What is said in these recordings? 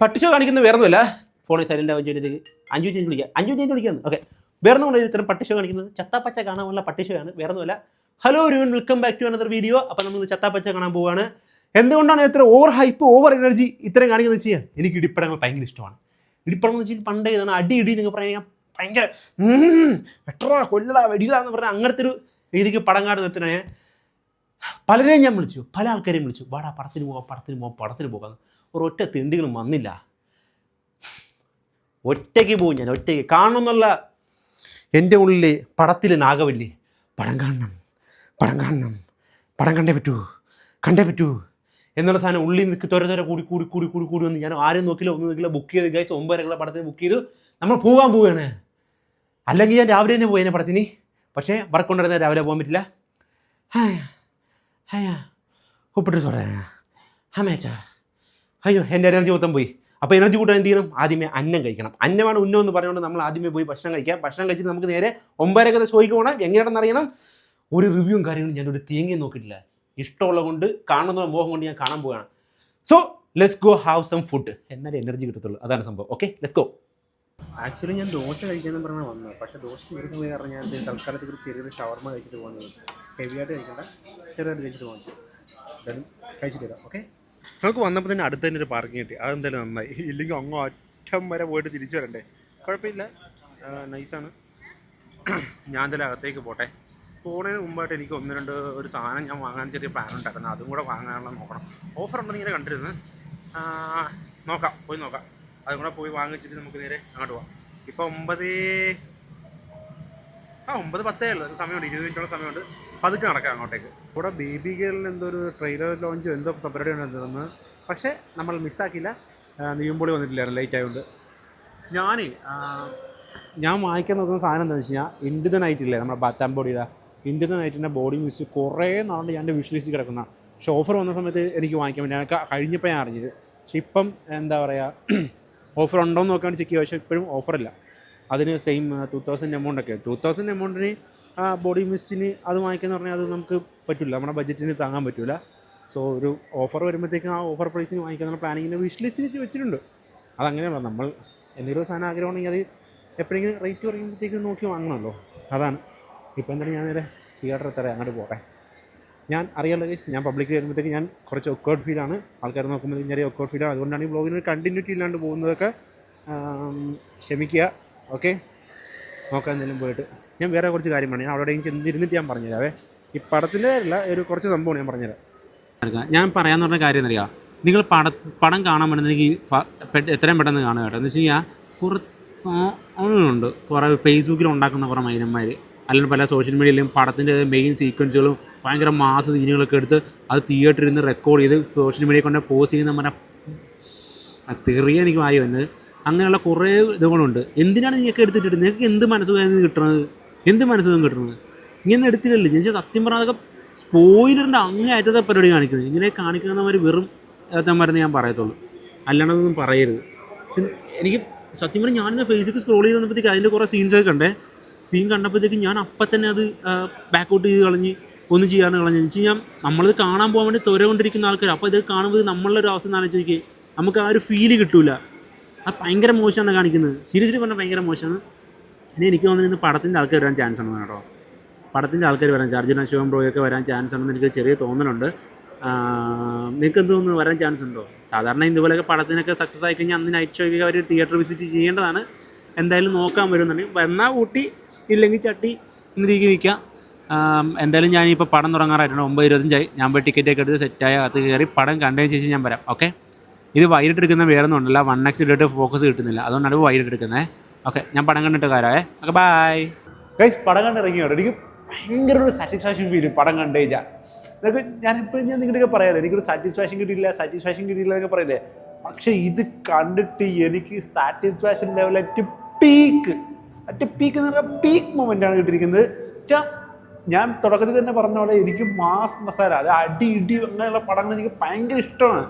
പട്ടിഷോ കാണിക്കുന്ന വേറൊന്നുമല്ല. ഫോണിൽ സൈലന്റ് ആവും ചെയ്തത് അഞ്ചു ചേഞ്ച് വിളിക്കാം. അഞ്ചു ചേഞ്ച് വിളിക്കാന്ന് ഓക്കെ വേറെ ഒന്നും ഇത്തരം പട്ടിഷോ കാണിക്കുന്നത്. ചത്താപ്പച്ച കാണാനുള്ള പട്ടിഷോയാണ് വേറൊന്നുമല്ല. ഹലോ ഒരുവൻ welcome back to another video അപ്പം നമ്മൾ ചത്താപ്പച്ച കാണാൻ പോവുകയാണ്. എന്തുകൊണ്ടാണ് ഇത്ര ഓവർ ഹൈപ്പ് ഓവർ എനർജി ഇത്രയും കാണിക്കുന്നത് വെച്ച് കഴിഞ്ഞാൽ എനിക്ക് ഇടിപ്പടങ്ങൾ ഭയങ്കര ഇഷ്ടമാണ്. ഇടിപ്പടം എന്ന് വെച്ചാൽ പണ്ടേ ഇതാണ് അടി ഇടി എന്നൊക്കെ പറയാൻ ഭയങ്കര വെട്ടറാ കൊല്ലടാ വെടിയിടാ എന്ന് പറഞ്ഞാൽ അങ്ങനത്തെ ഒരു രീതിക്ക് പടം കാട് നിർത്തണേ പലരെയും ഞാൻ വിളിച്ചു. പല ആൾക്കാരെയും വിളിച്ചു. വാടാ പടത്തിന് പോകാം പടത്തിന് പോകാം പടത്തിന് പോകാം. ഒരൊറ്റ തിണ്ടികളും വന്നില്ല. ഒറ്റയ്ക്ക് പോകും ഞാൻ ഒറ്റയ്ക്ക്. കാണണമെന്നുള്ള എന്റെ ഉള്ളിൽ പടത്തിൽ നാഗവല്ലി പടം കാണണം പടം കാണണം പടം കണ്ടേ പറ്റൂ കണ്ടേ പറ്റൂ എന്നുള്ള സാധനം ഉള്ളിൽ നിൽക്ക് തൊര തൊര കൂടി കൂടി കൂടി കൂടി കൂടി വന്ന് ഞാൻ ആരും നോക്കില്ല ഒന്നും നോക്കില്ല ബുക്ക് ചെയ്ത് ഗൈസ് ഒമ്പതരക്കുള്ള പടത്തിന് ബുക്ക് ചെയ്തു നമ്മൾ പോകാൻ പോവുകയാണ്. അല്ലെങ്കിൽ ഞാൻ രാവിലെ തന്നെ പോയേനെ പടത്തിന്. പക്ഷേ വർക്ക് കൊണ്ടിരുന്ന രാവിലെ പോകാൻ പറ്റില്ല. ഉപ്പിട്ട് സോടാ ഹമേച്ച അയ്യോ എന്റെ എനർജി മൊത്തം പോയി. അപ്പോൾ എനർജി കൂട്ടാൻ എന്ത് ചെയ്യണം? ആദ്യമേ അന്നം കഴിക്കണം. അന്നമാണ് ഉന്നം എന്ന് പറഞ്ഞുകൊണ്ട് നമ്മൾ ആദ്യമേ പോയി ഭക്ഷണം കഴിക്കാം. ഭക്ഷണം കഴിച്ചിട്ട് നമുക്ക് നേരെ ഒമ്പതരക്കത്തെ ഷോയ്ക്ക് പോകണം എങ്ങനെയാണെന്ന് അറിയണം? ഒരു റിവ്യൂവും കാര്യങ്ങളും ഞാനൊരു തേങ്ങയും നോക്കിയിട്ടില്ല. ഇഷ്ടമുള്ള കൊണ്ട് കാണുന്ന മോഹം കൊണ്ട് ഞാൻ കാണാൻ പോവുകയാണ്. So let's go have some food എന്നാലേ എനർജി കിട്ടത്തുള്ളൂ. അതാണ് സംഭവം. ഓക്കെ ലെറ്റ്സ് ഗോ ആക്ച്വലി ഞാൻ ദോശ കഴിക്കാമെന്ന് പറഞ്ഞാൽ വന്നത് പക്ഷെ ദോശ കഴിക്കുന്ന പോയി കാരണം തൽക്കാലത്തേക്ക് ഒരു ചെറിയൊരു ഷവർമ കഴിച്ചിട്ട് പോകുന്നത് ഹെവി ആയിട്ട് കഴിക്കണ്ട. ചെറുതായിട്ട് കഴിച്ചിട്ട് പോകാൻ എന്തായാലും കഴിച്ചിട്ട് വരാം ഓക്കെ നമുക്ക് വന്നപ്പോൾ തന്നെ അടുത്ത് തന്നെ ഒരു പാർക്കിംഗ് കിട്ടി. അതെന്തായാലും നന്നായി. ഇല്ലെങ്കിൽ അങ്ങ് അറ്റം വരെ പോയിട്ട് തിരിച്ചു വരണ്ടേ? കുഴപ്പമില്ല. നൈസാണ് ഞാൻ എന്തായാലും അകത്തേക്ക് പോട്ടെ. പോണതിന് മുമ്പായിട്ട് എനിക്ക് ഒന്ന് രണ്ട് ഒരു സാധനം ഞാൻ വാങ്ങാൻ ചെറിയ പ്ലാൻ ഉണ്ടായിരുന്നു. അതും കൂടെ വാങ്ങാനുള്ള നോക്കണം. ഓഫർ ഉണ്ടെന്ന് ഇങ്ങനെ കണ്ടിരുന്നു. നോക്കാം. പോയി നോക്കാം. അതും കൂടെ പോയി വാങ്ങിച്ചിട്ട് നമുക്ക് നേരെ അങ്ങോട്ട് പോവാം. ഇപ്പോൾ ഒമ്പത് ആ ഒമ്പത് പത്തേ ഉള്ളൂ. സമയമുണ്ട്. ഇരുപത് മിനിറ്റോളം സമയമുണ്ട്. പതുക്കെ നടക്കാം അങ്ങോട്ടേക്ക്. ഇവിടെ ബേബി ഗേളിന് എന്തോ ഒരു ട്രെയിലർ ലോഞ്ചോ എന്തോ പരിപാടി ഉണ്ടെന്ന് പക്ഷെ നമ്മൾ മിസ്സാക്കിയില്ല നീയുമ്പോളി വന്നിട്ടില്ലായിരുന്നു. ലേറ്റ് ആയതുകൊണ്ട്. ഞാനേ ഞാൻ വാങ്ങിക്കാൻ നോക്കുന്ന സാധനം എന്താണെന്ന് വെച്ച് കഴിഞ്ഞാൽ ഇൻഡു ദ നൈറ്റ് ഇല്ലേ? നമ്മുടെ ബാത്താം ബോഡിയുടെ ദ നൈറ്റിന്റെ ബോഡി മിസ് കുറേ നാളുണ്ട്. ഞാൻ എന്റെ വിഷ് ലിസ്റ്റ് കിടക്കുന്ന ഷോഫർ വന്ന സമയത്ത് എനിക്ക് വാങ്ങിക്കാൻ വേണ്ടി ഞാൻ കഴിഞ്ഞപ്പോൾ ഞാൻ അറിഞ്ഞത്. പക്ഷെ ഇപ്പം എന്താ പറയുക ഓഫർ ഉണ്ടോ എന്ന് നോക്കാൻ ചെക്ക് ചെയ്യുക. പക്ഷേ ഇപ്പോഴും ഓഫറില്ല അതിന് സെയിം ടു തൗസൻഡ് എമൗണ്ട് ഒക്കെ. ടു തൗസൻഡ് എമൗണ്ടിന് ബോഡി മിസ്റ്റിന് അത് വാങ്ങിക്കാന്ന് പറഞ്ഞാൽ അത് നമുക്ക് പറ്റില്ല നമ്മുടെ ബഡ്ജറ്റിന് താങ്ങാൻ പറ്റില്ല സോ ഒരു ഓഫർ വരുമ്പോഴത്തേക്കും ആ ഓഫർ പ്രൈസിന് വാങ്ങിക്കാന്നുള്ള പ്ലാനിങ്ങിന്റെ വിഷ് ലിസ്റ്റിൽ വെച്ചിട്ടുണ്ട്. അതങ്ങനെയല്ല നമ്മൾ എന്തെങ്കിലും സാധനം ആഗ്രഹമാണെങ്കിൽ അത് എപ്പോഴെങ്കിലും റേറ്റ് കുറയുമ്പോഴത്തേക്കും നോക്കി വാങ്ങണമല്ലോ. അതാണ്. ഇപ്പോൾ എന്തായാലും ഞാൻ നേരെ തിയേറ്റർ എത്ര അങ്ങോട്ട് പോട്ടെ. ഞാൻ അറിയാലോ ഗൈസ് ഞാൻ പബ്ലിക് വരുമ്പോഴത്തേക്ക് ഞാൻ കുറച്ച് ഒക്കോട്ട് ഫീലാണ് ആൾക്കാർ നോക്കുമ്പോൾ ചെറിയ ഒക്കോട്ട് ഫീലാണ് അതുകൊണ്ടാണ് ഈ ബ്ലോഗിന് ഒരു കണ്ടിന്യൂറ്റി ഇല്ലാണ്ട് പോകുന്നതൊക്കെ ക്ഷമിക്കുക. ഓക്കെ നോക്കാൻ എന്തെങ്കിലും പോയിട്ട്. ഞാൻ വേറെ കുറച്ച് കാര്യം പറഞ്ഞു ഞാൻ അവിടെ ചെന്നിരുന്നിട്ട് ഞാൻ പറഞ്ഞുതരാവേ ഈ പടത്തിന്റെ അല്ല ഒരു കുറച്ച് സംഭവമാണ് ഞാൻ പറഞ്ഞുതരാം. ഞാൻ പറയാമെന്ന് പറഞ്ഞ കാര്യം എന്നറിയാം നിങ്ങൾ പട പടം കാണാൻ പറ്റുന്നെങ്കിൽ എത്രയും പെട്ടെന്ന് കാണുക കേട്ടോ. എന്ന് വെച്ച് കഴിഞ്ഞാൽ കുറച്ചുണ്ട് കുറേ ഫേസ്ബുക്കിൽ ഉണ്ടാക്കുന്ന കുറേ മൈനന്മാർ അല്ലെങ്കിൽ പല സോഷ്യൽ മീഡിയയിലും പടത്തിന്റെ മെയിൻ സീക്വൻസുകളും ഭയങ്കര മാസ സീനുകളൊക്കെ എടുത്ത് അത് തിയേറ്ററിൽ നിന്ന് റെക്കോർഡ് ചെയ്ത് സോഷ്യൽ മീഡിയ കൊണ്ട് പോസ്റ്റ് ചെയ്യുന്ന പറഞ്ഞാൽ തെറിയ എനിക്ക് വായി വന്നത്. അങ്ങനെയുള്ള കുറേ ഇതുകളുണ്ട്. എന്തിനാണ് നിങ്ങൾക്ക് എടുത്തിട്ട് നിങ്ങൾക്ക് എന്ത് മനസ്സുഖം കിട്ടണത്? എന്ത് മനസ്സുഖം കിട്ടണത്? ഇങ്ങനെ എടുത്തില്ലല്ലോ ജനിച്ച സത്യം പറഞ്ഞാൽ അതൊക്കെ സ്പോയിലറിന്റെ അങ്ങേയറ്റത്തെ പരിപാടി കാണിക്കുന്നത്. ഇങ്ങനെ കാണിക്കുന്നവർ വെറും ഏത്തന്മാരെന്ന് ഞാൻ പറയത്തുള്ളൂ. അല്ലാണ്ടൊന്നും പറയരുത്. പക്ഷെ എനിക്ക് സത്യം പറഞ്ഞാൽ ഞാനിന്ന് ഫേസ്ബുക്ക് സ്ക്രോൾ ചെയ്ത് വന്നപ്പോഴത്തേക്ക് അതിന്റെ കുറേ സീൻസൊക്കെ കണ്ടേ. സീൻ കണ്ടപ്പോഴത്തേക്ക് ഞാൻ അപ്പം തന്നെ അത് ബാക്ക് ഔട്ട് ചെയ്ത് കളഞ്ഞ് ഒന്നും ചെയ്യാണ്ട് കളഞ്ഞു. വെച്ച് കഴിഞ്ഞാൽ നമ്മളിത് കാണാൻ പോകാൻ വേണ്ടി തുരകൊണ്ടിരിക്കുന്ന ആൾക്കാർ അപ്പോൾ ഇത് കാണുമ്പോൾ നമ്മളുടെ ഒരു അവസ്ഥ എന്താണെന്ന് ചോദിക്കുക നമുക്ക് ആ ഒരു ഫീൽ കിട്ടൂല. അത് ഭയങ്കര മോശമാണ് കാണിക്കുന്നത്. സീരിയസ്ലി പറഞ്ഞാൽ ഭയങ്കര മോശമാണ്. ഇനി എനിക്ക് തോന്നുന്നത് പടത്തിന്റെ ആൾക്കാർ വരാൻ ചാൻസ് ഉണ്ടെന്ന് കേട്ടോ. പടത്തിന്റെ ആൾക്കാർ വരാൻ അർജുന ശിവം ബ്രോയൊക്കെ വരാൻ ചാൻസ് ഉണ്ടെന്ന് എനിക്ക് ചെറിയ തോന്നലുണ്ട്. നിങ്ങൾക്ക് എന്ത് തോന്നുന്നു? വരാൻ ചാൻസ് ഉണ്ടോ? സാധാരണ ഇതുപോലെയൊക്കെ പടത്തിനൊക്കെ സക്സസ് ആയി കഴിഞ്ഞാൽ അന്ന് നൈറ്റ് ഷോയ്ക്ക് അവർ തിയേറ്റർ വിസിറ്റ് ചെയ്യേണ്ടതാണ്. എന്തായാലും നോക്കാൻ വരുന്നുണ്ട്. വന്നാൽ ഊട്ടി ഇല്ലെങ്കിൽ ചട്ടി എന്ന രീതിക്ക് നിൽക്കാം എന്തായാലും ഞാനിപ്പോൾ പടം തുടങ്ങാറായിട്ടുണ്ട്. ഒമ്പത് ഇരുപത്തഞ്ചായി. ഞാൻ പോയി ടിക്കറ്റൊക്കെ എടുത്ത് സെറ്റായ അത് കയറി പടം കണ്ടതിന് ശേഷം ഞാൻ വരാം. ഓക്കെ ഇത് വൈകിട്ട് എടുക്കുന്ന വേറെ ഒന്നും ഉണ്ടല്ല. വൺ എക്സ് ഇട്ടിട്ട് ഫോക്കസ് കിട്ടുന്നില്ല. അതുകൊണ്ടാണ് വൈകിട്ട് എടുക്കുന്നത് ഓക്കെ ഞാൻ പടം കണ്ടിട്ട് കാരാവേ ഓക്കെ ബായ് ഗൈസ് പടം കണ്ട് ഇറങ്ങിയോട്ടോ എനിക്ക് ഭയങ്കര ഒരു സാറ്റിസ്ഫാക്ഷൻ ഫീൽ പടം കണ്ടു കഴിഞ്ഞാൽ ഇതൊക്കെ ഞാൻ എപ്പോഴും ഞാൻ നിങ്ങളുടെയൊക്കെ പറയാതെ എനിക്കൊരു സാറ്റിസ്ഫാക്ഷൻ കിട്ടിയില്ല സാറ്റിസ്ഫാക്ഷൻ കിട്ടിയില്ല എന്നൊക്കെ പറയില്ലേ? പക്ഷേ ഇത് കണ്ടിട്ട് എനിക്ക് satisfaction level at peak at peak എന്ന് പറഞ്ഞാൽ പീക്ക് മൊമെന്റ് ആണ് കിട്ടിയിരിക്കുന്നത്. വെച്ചാൽ ഞാൻ തുടക്കത്തിൽ തന്നെ പറഞ്ഞ പോലെ എനിക്ക് മാസ് മസാല അത് അടി ഇടി അങ്ങനെയുള്ള പടങ്ങൾ എനിക്ക് ഭയങ്കര ഇഷ്ടമാണ്.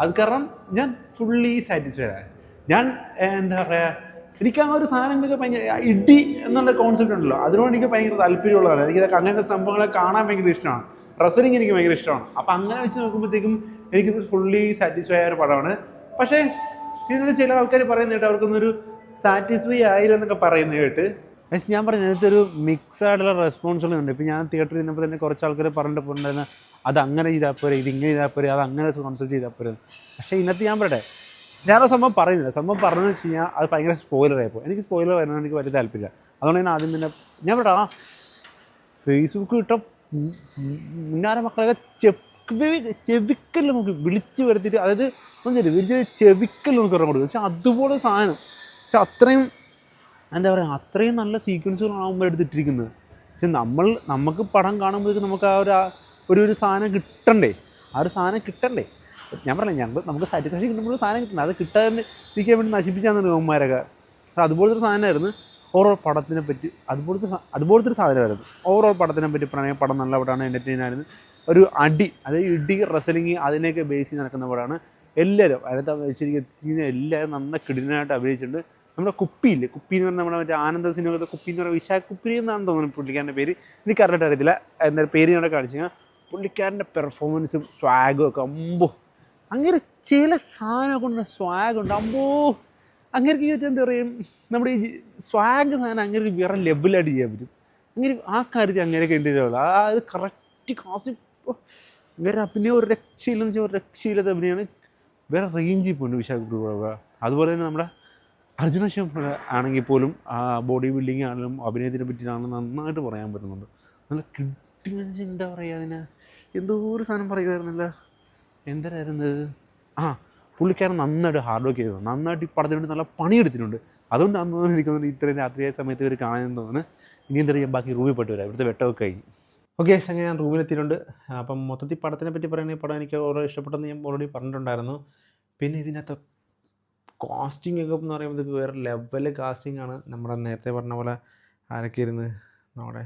അത് കാരണം ഞാൻ ഫുള്ളി സാറ്റിസ്ഫൈഡ് ആണ്. ഞാൻ എന്താ പറയുക എനിക്ക് ആ ഒരു സാധനങ്ങളൊക്കെ ഭയങ്കര ഇടി എന്നുള്ള കോൺസെപ്റ്റ് ഉണ്ടല്ലോ അതിനോട് എനിക്ക് ഭയങ്കര താല്പര്യമുള്ളതാണ്. എനിക്ക് അങ്ങനത്തെ സംഭവങ്ങളെ കാണാൻ ഭയങ്കര ഇഷ്ടമാണ്. റസലിംഗ് എനിക്ക് ഭയങ്കര ഇഷ്ടമാണ്. അപ്പം അങ്ങനെ വെച്ച് നോക്കുമ്പോഴത്തേക്കും എനിക്കിത് ഫുള്ളി സാറ്റിസ്ഫൈ ആയ ഒരു പടമാണ്. പക്ഷേ ഇതിൽ ചില ആൾക്കാർ പറയുന്നത് കേട്ട് അവർക്കൊന്നൊരു സാറ്റിസ്ഫൈ ആയില്ലെന്നൊക്കെ പറയുന്നത് കേട്ട് പക്ഷേ ഞാൻ പറഞ്ഞു ഇതിനകത്ത് ഒരു മിക്സ് ആയിട്ടുള്ള ഉണ്ട് ഇപ്പം ഞാൻ തിയേറ്ററിൽ നിന്നപ്പോൾ തന്നെ കുറച്ച് ആൾക്കാർ പറഞ്ഞിട്ട് പോയിട്ടുണ്ടായിരുന്നു അത് അങ്ങനെ ചെയ്താൽ പോരെ ഇത് ഇങ്ങനെ ചെയ്താൽ പോരെ അത് അങ്ങനെ കോൺസെപ്റ്റ് ചെയ്താൽ പോരെ. പക്ഷേ ഇന്നത്തെ ഞാൻ പറയട്ടെ ഞാൻ ആ സംഭവം പറയുന്നില്ല. സംഭവം പറഞ്ഞു വെച്ച് കഴിഞ്ഞാൽ അത് ഭയങ്കര സ്പോയിലർ ആയിപ്പോൾ എനിക്ക് സ്പോയിലർ വരണം എനിക്ക് വലിയ താല്പര്യമില്ല. അതുകൊണ്ട് ഞാൻ ആദ്യം തന്നെ ഞാൻ പറയാം ആ ഫേസ്ബുക്ക് ഇട്ട മുന്നാര മക്കളൊക്കെ ചെവി ചെവിക്കൽ നമുക്ക് വിളിച്ച് വരുത്തിയിട്ട് അതായത് ഒന്നില്ല വിളിച്ച് ചെവിക്കൽ നമുക്ക് ഇറങ്ങി കൊടുക്കും. പക്ഷെ അതുപോലെ സാധനം പക്ഷെ അത്രയും എന്താ പറയുക അത്രയും നല്ല സീക്വൻസുകളാണ് അവന്മാർ എടുത്തിട്ടിരിക്കുന്നത്. പക്ഷെ നമ്മൾ നമുക്ക് പടം കാണുമ്പോഴേക്കും നമുക്ക് ആ ഒരു ഒരു ഒരു സാധനം കിട്ടണ്ടേ? ആ ഒരു സാധനം കിട്ടണ്ടേ? ഞാൻ പറഞ്ഞില്ല ഞങ്ങൾ നമുക്ക് സാറ്റിസ്ഫാക്ഷൻ കിട്ടുമ്പോൾ സാധനം കിട്ടണം അത് കിട്ടാൻ ഇരിക്കാൻ വേണ്ടി നശിപ്പിച്ചാന്ന് അവന്മാരൊക്കെ അതുപോലത്തെ ഒരു സാധനമായിരുന്നു ഓരോ പടത്തിനെ പറ്റി അതുപോലത്തെ അതുപോലത്തെ ഒരു സാധനമായിരുന്നു. ഓരോ പടത്തിനെ പറ്റി പ്രണയ പടം നല്ല പടമാണ് എന്റർടൈൻ ആയിരുന്നു ഒരു അടി അതായത് ഇടി റെസലിങ് അതിനെയൊക്കെ ബേസ് ചെയ്ത് നടക്കുന്ന പടമാണ്. എല്ലാവരും അതിനകത്ത് വെച്ചിരിക്കുന്ന എല്ലാവരും നന്ന കിടിനായിട്ട് അഭിനയിച്ചിട്ടുണ്ട്. നമ്മുടെ കുപ്പിയില്ലേ? കുപ്പി എന്ന് പറഞ്ഞാൽ നമ്മുടെ മറ്റേ ആനന്ദ സിനിമത്തെ കുപ്പി എന്ന് പറഞ്ഞാൽ വിശാഖ കുപ്പി എന്നാണ് തോന്നുന്നു പുള്ളിക്കാരന്റെ പേര്. എനിക്ക് കറക്റ്റ് അറിയത്തില്ല. എന്താ പേര് ഞാൻ കാണിച്ചു കഴിഞ്ഞാൽ പുള്ളിക്കാരന്റെ പെർഫോമൻസും സ്വാഗും ഒക്കെ. അമ്പോ. അങ്ങനെ ചില സാധനം കൊണ്ട് സ്വാഗ് ഉണ്ട്. അമ്പോ. അങ്ങനെ എന്താ പറയും നമ്മുടെ ഈ സ്വാഗ് സാധനം അങ്ങനെ വേറെ ലെവലായിട്ട് ചെയ്യാൻ പറ്റും. അങ്ങനെ ആ കാര്യത്തിൽ അങ്ങനെയൊക്കെ ഉണ്ട് ആ അത് കറക്റ്റ് കാസ്റ്റ് വേറെ അഭിനയം ഒരു രക്ഷയില്ലെന്ന് വെച്ചാൽ ഒരു രക്ഷയില്ലാത്ത അഭിനയമാണ്. വേറെ റേഞ്ചിൽ പോകുന്നുണ്ട് വിശാഖ് അതുപോലെ തന്നെ നമ്മുടെ അർജുന ശിവ ആണെങ്കിൽ പോലും ആ ബോഡി ബിൽഡിങ് ആണെങ്കിലും അഭിനയത്തിനെ പറ്റിയിട്ടാണെങ്കിലും നന്നായിട്ട് പറയാൻ പറ്റുന്നുണ്ട്. നല്ല വെച്ചാൽ എന്താ പറയുക അതിന്? എന്തോ ഒരു സാധനം പറയുമായിരുന്നില്ല എന്തരായിരുന്നു ആ പുള്ളിക്കാരൻ നന്നായിട്ട് ഹാർഡ് വർക്ക് ചെയ്തു. നന്നായിട്ട് ഈ പടത്തിന് വേണ്ടി നല്ല പണിയെടുത്തിട്ടുണ്ട്. അന്ന് തോന്നുന്നു എനിക്ക് തോന്നുന്നു ഇത്രയും രാത്രിയായ സമയത്ത് ഇവർ കാണാൻ തോന്നുന്നു. ഇനി എന്താ ചെയ്യാൻ ബാക്കി റൂമിൽ പെട്ട് വരാം. ഇവിടുത്തെ വെട്ടമൊക്കെ കഴിഞ്ഞു. ഓക്കെ അങ്ങനെ ഞാൻ റൂമിലെത്തിയിട്ടുണ്ട് അപ്പം മൊത്തത്തിൽ പടത്തിനെ പറ്റി പറയുകയാണെങ്കിൽ പടം എനിക്ക് ഓരോ ഇഷ്ടപ്പെട്ടെന്ന് ഞാൻ ഓൾറെഡി പറഞ്ഞിട്ടുണ്ടായിരുന്നു. പിന്നെ ഇതിനകത്ത് കാസ്റ്റിംഗ് ഒക്കെ എന്ന് പറയുമ്പോൾ വേറെ ലെവൽ കാസ്റ്റിംഗ് ആണ്. നമ്മുടെ നേരത്തെ പറഞ്ഞ പോലെ ആരൊക്കെ ഇരുന്ന് നമ്മുടെ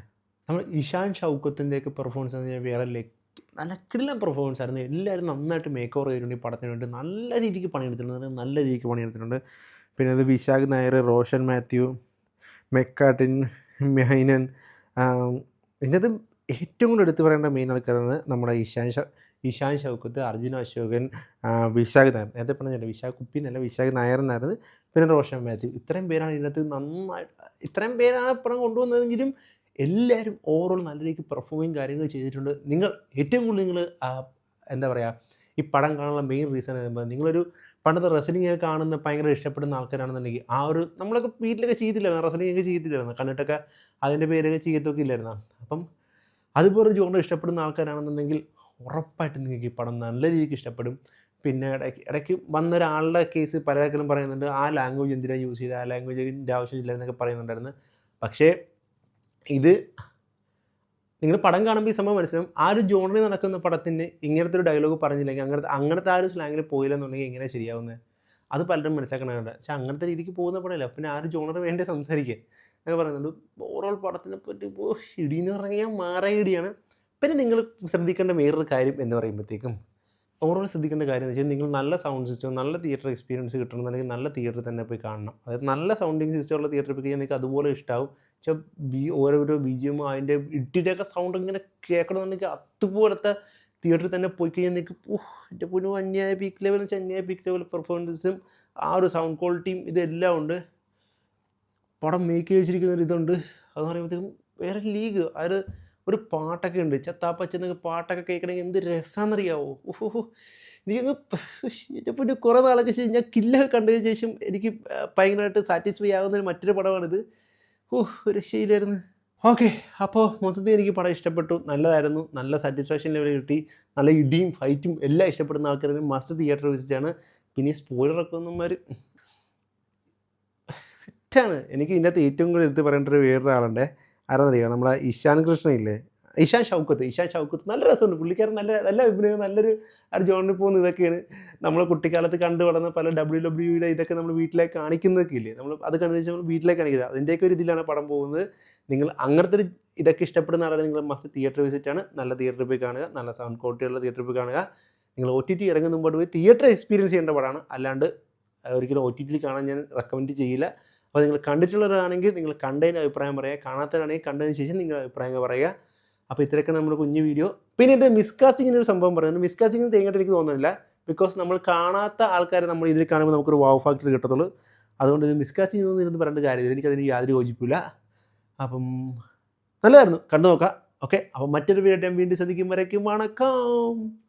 നമ്മൾ ഇഷാൻ ഷൗക്കത്തിന്റെയൊക്കെ പെർഫോമൻസ് എന്ന് പറഞ്ഞാൽ വേറെ ലെ നല്ല കിടിലൻ പെർഫോമൻസ് ആയിരുന്നു. എല്ലാവരും നന്നായിട്ട് മേക്ക് ഓവർ ചെയ്തിട്ടുണ്ട് ഈ പടത്തിന് വേണ്ടി. നല്ല രീതിക്ക് പണിയെടുത്തിട്ടുണ്ട്. നല്ല രീതിക്ക് പണിയെടുത്തിട്ടുണ്ട്. പിന്നെ അത് വിശാഖ് നായർ റോഷൻ മാത്യു മെക്കാട്ടിൻ മെഹൈനൻ ഇതിനകത്ത് ഏറ്റവും കൂടുതൽ എടുത്തു പറയേണ്ട മെയിൻ ആൾക്കാരാണ് നമ്മുടെ ഇഷാൻ ഇഷാൻ ഷൗക്കത്ത് അർജുന അശോകൻ വിശാഖ് നായർ. നേരത്തെ പറഞ്ഞില്ല വിശാഖ് കുപ്പി എന്നല്ല വിശാഖ് നായർ എന്നായിരുന്നു. പിന്നെ റോഷൻ മാത്യു. ഇത്രയും പേരാണ് ഇതിനകത്ത് നന്നായി ഇത്രയും പേരാണ് പടം കൊണ്ടുവന്നതെങ്കിലും എല്ലാവരും ഓവറോൾ നല്ല രീതിക്ക് പെർഫോമിങ് കാര്യങ്ങൾ ചെയ്തിട്ടുണ്ട്. നിങ്ങൾ ഏറ്റവും കൂടുതൽ നിങ്ങൾ എന്താ പറയുക ഈ പടം കാണാനുള്ള മെയിൻ റീസൺ എന്ന് നിങ്ങളൊരു പണ്ടത്തെ റെസ്ലിംഗ് ഒക്കെ കാണുന്ന ഭയങ്കര ഇഷ്ടപ്പെടുന്ന ആൾക്കാരാണെന്നുണ്ടെങ്കിൽ ആ ഒരു നമ്മളൊക്കെ വീട്ടിലൊക്കെ ചെയ്തില്ലായിരുന്നു റെസ്ലിംഗ് ഒക്കെ ചെയ്തില്ലായിരുന്നു കണ്ടിട്ടൊക്കെ അതിന്റെ പേരൊക്കെ ചെയ്യത്തൊക്കെ ഇല്ലായിരുന്നു? അപ്പം അതുപോലെ ജോണർ ഇഷ്ടപ്പെടുന്ന ആൾക്കാരാണെന്നുണ്ടെങ്കിൽ ഉറപ്പായിട്ടും നിങ്ങൾക്ക് ഈ പടം നല്ല രീതിക്ക് ഇഷ്ടപ്പെടും. പിന്നെ ഇടയ്ക്ക് ഇടയ്ക്ക് വന്നൊരാളുടെ കേസ് പലതരത്തിലും പറയുന്നുണ്ട് ആ ലാംഗ്വേജ് എന്തിനാണ് യൂസ് ചെയ്ത്? ആ ലാംഗ്വേജിന്റെ ആവശ്യമില്ല എന്നൊക്കെ പറയുന്നുണ്ടായിരുന്നു. പക്ഷേ ഇത് നിങ്ങൾ പടം കാണുമ്പോൾ ഈ സംഭവം മനസ്സിലാവും. ആ ഒരു ജോണറി നടക്കുന്ന പടത്തിന് ഇങ്ങനത്തെ ഒരു ഡയലോഗ് പറഞ്ഞില്ലെങ്കിൽ അങ്ങനത്തെ അങ്ങനത്തെ ആ ഒരു സ്ലാങ്ങിൽ പോയില്ലെന്നുണ്ടെങ്കിൽ എങ്ങനെ ശരിയാവുന്നത് അത് പലരും മനസ്സിലാക്കണമുണ്ട് പക്ഷെ അങ്ങനത്തെ രീതിക്ക് പോകുന്ന പടമല്ല. പിന്നെ ആ ഒരു ജോണർ വേണ്ടി സംസാരിക്കുക എന്നൊക്കെ പറയുന്നുണ്ട്. ഓവറോൾ പടത്തിനെ പറ്റി ഇടിയെന്ന് പറഞ്ഞാൽ മാറ ഇടിയാണ്. പിന്നെ നിങ്ങൾ ശ്രദ്ധിക്കേണ്ട വേറൊരു കാര്യം എന്ന് പറയുമ്പോഴത്തേക്കും ഓവറോൾ ശ്രദ്ധിക്കേണ്ട കാര്യം എന്ന് വെച്ചാൽ നിങ്ങൾ നല്ല സൗണ്ട് സിസ്റ്റം നല്ല തിയേറ്റർ എക്സ്പീരിയൻസ് കിട്ടണം അല്ലെങ്കിൽ നല്ല തിയേറ്ററിൽ തന്നെ പോയി കാണണം. അതായത് നല്ല സൗണ്ടിങ് സിസ്റ്റം ഉള്ള തിയേറ്ററിൽ പോയി കഴിഞ്ഞാൽ നിങ്ങൾക്ക് അതുപോലെ ഇഷ്ടമാവും പക്ഷേ ബി ഓരോരോ ബി ജി എം അതിന്റെ ഇട്ടിന്റെയൊക്കെ സൗണ്ട് ഇങ്ങനെ കേൾക്കണമെന്നുണ്ടെങ്കിൽ അതുപോലത്തെ തിയേറ്ററിൽ തന്നെ പോയി കഴിഞ്ഞാൽ നിങ്ങൾക്ക് ഓഹ് എന്റെ പൊന്നു അന്യായ പീക്ക് ലെവൽ വെച്ചാൽ അന്യായ പീക്ക് ലെവൽ പെർഫോമൻസും ആ ഒരു സൗണ്ട് ക്വാളിറ്റിയും ഇതെല്ലാം ഉണ്ട്. പടം മേക്ക് വെച്ചിരിക്കുന്ന ഒരു ഇതുണ്ട്. അതെന്ന് പറയുമ്പോഴത്തേക്കും വേറെ ലീഗ് അത് ഒരു പാട്ടൊക്കെ ഉണ്ട്. ചത്താപ്പച്ചെന്നൊക്കെ പാട്ടൊക്കെ കേൾക്കണമെങ്കിൽ എന്ത് രസമാണെന്നറിയാവോ ഓഹോ പിന്നെ കുറേ നാളൊക്കെ ശേഷം ഞാൻ കില്ലൊക്കെ കണ്ടതിന് ശേഷം എനിക്ക് ഭയങ്കരമായിട്ട് സാറ്റിസ്ഫൈ ആകുന്ന മറ്റൊരു പടമാണിത്. ഓഹ് ഒരു രക്ഷയിലായിരുന്നു ഓക്കെ അപ്പോൾ മൊത്തത്തിൽ എനിക്ക് പടം ഇഷ്ടപ്പെട്ടു. നല്ലതായിരുന്നു. നല്ല സാറ്റിസ്ഫാക്ഷൻ ലെവൽ കിട്ടി. നല്ല ഇടിയും ഫൈറ്റും എല്ലാം ഇഷ്ടപ്പെടുന്ന ആൾക്കാരും മസ്റ്റ് തിയേറ്റർ വിസിറ്റാണ് പിന്നെ സ്പോയിലറൊക്കെ ഒന്നുമാർ സെറ്റാണ് എനിക്ക് ഇതിന്റെ അകത്ത് ഏറ്റവും കൂടുതൽ എടുത്ത് പറയേണ്ട ഒരു വേറൊരാളുണ്ട്. ആരാന്നറിയാം? നമ്മുടെ ഇഷാൻ കൃഷ്ണ ഇല്ലേ ഇഷാൻ ഷൗക്കത്ത് ഇഷാൻ ഷൗക്കത്ത് നല്ല രസമുണ്ട്. പുള്ളിക്കാരൻ നല്ല നല്ല അഭിനയം നല്ലൊരു ആ ജോണിൽ പോകുന്ന ഇതൊക്കെയാണ്. നമ്മൾ കുട്ടിക്കാലത്ത് കണ്ടു വളർന്ന പല ഡബ്ല്യു ഡബ്ല്യുയുടെ ഇതൊക്കെ നമ്മൾ വീട്ടിലേക്ക് കാണിക്കുന്നതൊക്കെ ഇല്ലേ? നമ്മൾ അത് കണ്ടു വെച്ചാൽ നമ്മൾ വീട്ടിലേക്ക് കാണിക്കുന്നത്. അതിന്റെയൊക്കെ ഒരു ഇതിലാണ് പടം പോകുന്നത്. നിങ്ങൾ അങ്ങനത്തെ ഒരു ഇതൊക്കെ ഇഷ്ടപ്പെടുന്ന ആളാണ് നിങ്ങൾ മസ്റ്റ് തിയേറ്റർ വിസിറ്റ് ആണ്. നല്ല തിയേറ്ററിൽ പോയി കാണുക. നല്ല സൗണ്ട് ക്വാളിറ്റിയുള്ള തിയേറ്ററിൽ പോയി കാണുക. നിങ്ങൾ ഒ ടി ടി ഇറങ്ങുന്ന മുമ്പോട്ട് പോയി തിയേറ്റർ എക്സ്പീരിയൻസ് ചെയ്യേണ്ട പടമാണ്. അല്ലാണ്ട് ഒരിക്കലും ഒ ടി ടിയിൽ കാണാൻ ഞാൻ റെക്കമെൻഡ് ചെയ്യില്ല. അപ്പോൾ നിങ്ങൾ കണ്ടിട്ടുള്ളവരാണെങ്കിൽ നിങ്ങൾ കണ്ടതിന്റെ അഭിപ്രായം പറയുക. കാണാത്തവരാണെങ്കിൽ കണ്ടതിന് ശേഷം നിങ്ങളുടെ അഭിപ്രായങ്ങൾ പറയുക. അപ്പോൾ ഇത്രയൊക്കെ നമ്മുടെ കുഞ്ഞു വീഡിയോ. പിന്നെ എന്റെ മിസ്കാസ്റ്റിങ്ങിന്റെ ഒരു സംഭവം പറയുന്നത് മിസ്കാസ്റ്റിംഗ് തേങ്ങായിട്ട് എനിക്ക് തോന്നുന്നില്ല. ബിക്കോസ് നമ്മൾ കാണാത്ത ആൾക്കാരെ നമ്മൾ ഇതിൽ കാണുമ്പോൾ നമുക്കൊരു വാവ് ഫാക്ടർ കിട്ടത്തുള്ളൂ. അതുകൊണ്ട് ഇത് മിസ്കാസ്റ്റിംഗ് ഒന്നും ഇരുന്ന് പറയേണ്ട കാര്യമില്ല. എനിക്കതിന് യാതൊരു യോജിപ്പില്ല. അപ്പം നല്ലതായിരുന്നു. കണ്ടു നോക്കാം. ഓക്കെ അപ്പം മറ്റൊരു വീഡിയോ വീണ്ടും ശ്രദ്ധിക്കും വരയ്ക്കും. വണക്കം.